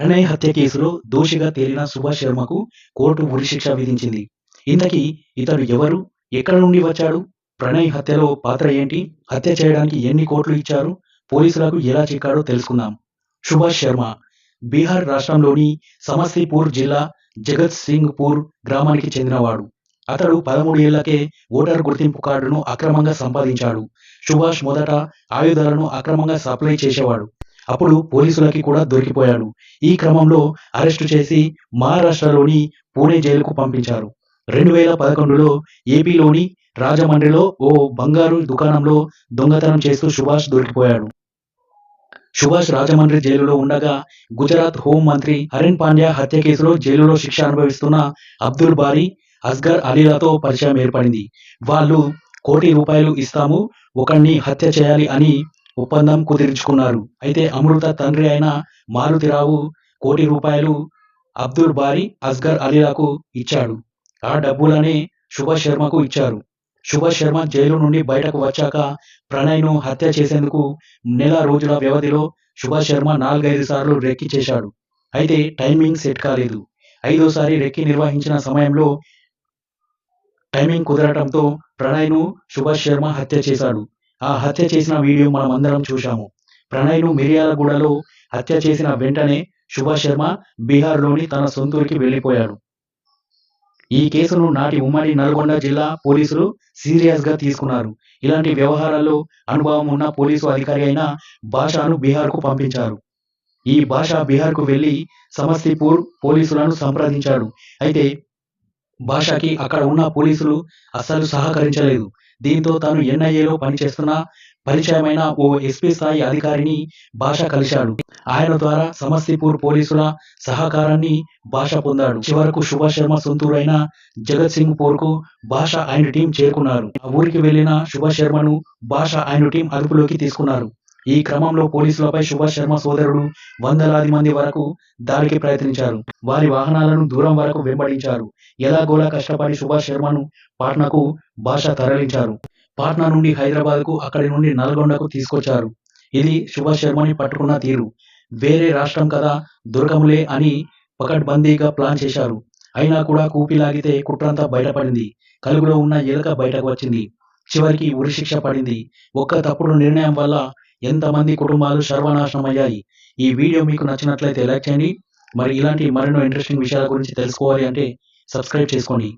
ప్రణయ్ హత్య కేసులో దోషిగా తేలిన సుభాష్ శర్మకు కోర్టు ఉరిశిక్ష విధించింది. ఇంతకీ ఇతడు ఎవరు? ఎక్కడ నుండి వచ్చాడు? ప్రణయ్ హత్యలో పాత్ర ఏంటి? హత్య చేయడానికి ఎన్ని కోట్లు ఇచ్చారు? పోలీసులకు ఎలా చిక్కాడో తెలుసుకుందాం. సుభాష్ శర్మ బీహార్ రాష్ట్రంలోని సమస్తీపూర్ జిల్లా జగత్ సింగ్పూర్ గ్రామానికి చెందినవాడు. అతడు పదమూడు ఏళ్ళకే ఓటర్ గుర్తింపు కార్డును అక్రమంగా సంపాదించాడు. సుభాష్ మొదట ఆయుధాలను అక్రమంగా సప్లై చేసేవాడు. అప్పుడు పోలీసులకి కూడా దొరికిపోయాడు. ఈ క్రమంలో అరెస్టు చేసి మహారాష్ట్రలోని పూణే జైలుకు పంపించారు. రెండు వేల పదకొండులో ఏపీలోని రాజమండ్రిలో ఓ బంగారు దుకాణంలో దొంగతనం చేస్తూ సుభాష్ దొరికిపోయాడు. సుభాష్ రాజమండ్రి జైలులో ఉండగా గుజరాత్ హోం మంత్రి హరెన్ పాండ్యా హత్య కేసులో జైలులో శిక్ష అనుభవిస్తున్న అబ్దుల్ బారీ అస్గర్ అలీలతో పరిచయం ఏర్పడింది. వాళ్ళు కోటి రూపాయలు ఇస్తాము ఒకరిని హత్య చేయాలి అని ఒప్పందం కుదిరించుకున్నారు. అయితే అమృత తండ్రి అయిన మారుతిరావు కోటి రూపాయలు అబ్దుల్ బారీ అస్గర్ అలీలకు ఇచ్చాడు. ఆ డబ్బులనే సుభాష్ శర్మకు ఇచ్చారు. సుభాష్ శర్మ జైలు నుండి బయటకు వచ్చాక ప్రణయ్ను హత్య చేసేందుకు నెల రోజుల వ్యవధిలో సుభాష్ శర్మ నాలుగైదు సార్లు రెక్కి చేశాడు. అయితే టైమింగ్ సెట్ కాలేదు. ఐదోసారి రెక్కి నిర్వహించిన సమయంలో టైమింగ్ కుదరటంతో ప్రణయ్ను సుభాష్ శర్మ హత్య చేశాడు. ఆ హత్య చేసిన వీడియో మనం అందరం చూశాము. ప్రణయ్ను మిర్యాలగూడలో హత్య చేసిన వెంటనే సుభాష్ శర్మ బీహార్లోని తన సొంతూరికి వెళ్ళిపోయాడు ఈ కేసును నాటి ఉమ్మడి నల్గొండ జిల్లా పోలీసులు సీరియస్గా తీసుకున్నారు. ఇలాంటి వ్యవహారాల్లో అనుభవం ఉన్న పోలీసు అధికారి అయిన భాషను బీహార్కు పంపించారు. ఈ భాష బీహార్కు వెళ్ళి సమస్తీపూర్ పోలీసులను సంప్రదించాడు. అయితే భాషకి అక్కడ ఉన్న పోలీసులు అస్సలు సహకరించలేదు. దీంతో తాను ఎన్ఐఏలో పనిచేస్తున్న పరిచయమైన ఓ ఎస్పీ స్థాయి అధికారిని భాష కలిశాడు. ఆయన ద్వారా సమస్తీపూర్ పోలీసుల సహకారాన్ని భాష పొందాడు. చివరకు సుభాష్ శర్మ సొంతూరైన జగత్ సింగ్ పూర్కు భాష ఆయన టీం చేరుకున్నారు. ఆ ఊరికి వెళ్ళిన సుభాష్ శర్మను భాష ఆయన టీం అదుపులోకి తీసుకున్నారు. ఈ క్రమంలో పోలీసులపై సుభాష్ శర్మ సోదరుడు వందలాది మంది వరకు దాడికి ప్రయత్నించారు. వారి వాహనాలను దూరం వరకు వెంబడించారు. ఎలాగోలా కష్టపడి సుభాష్ శర్మను పాట్నాకు భాష తరలించారు. పాట్నా నుండి హైదరాబాద్కు అక్కడి నుండి నల్గొండకు తీసుకొచ్చారు. ఇది సుభాష్ శర్మని పట్టుకున్న తీరు. వేరే రాష్ట్రం కదా దొరకములే అని పకడ్బందీగా ప్లాన్ చేశారు. అయినా కూడా కూపిలాగితే కుట్రంతా బయటపడింది. కలుగులో ఉన్న ఎలుక బయటకు వచ్చింది. చివరికి ఉరిశిక్ష పడింది. ఒక్క తప్పుడు నిర్ణయం వల్ల ఎంతమంది కుటుంబాలు సర్వనాశనం అయ్యాయి ఈ వీడియో మీకు నచ్చినట్లయితే లైక్ చేయండి. మరి ఇలాంటి మరెన్నో ఇంట్రెస్టింగ్ విషయాల గురించి తెలుసుకోవాలి అంటే సబ్స్క్రైబ్ చేసుకోండి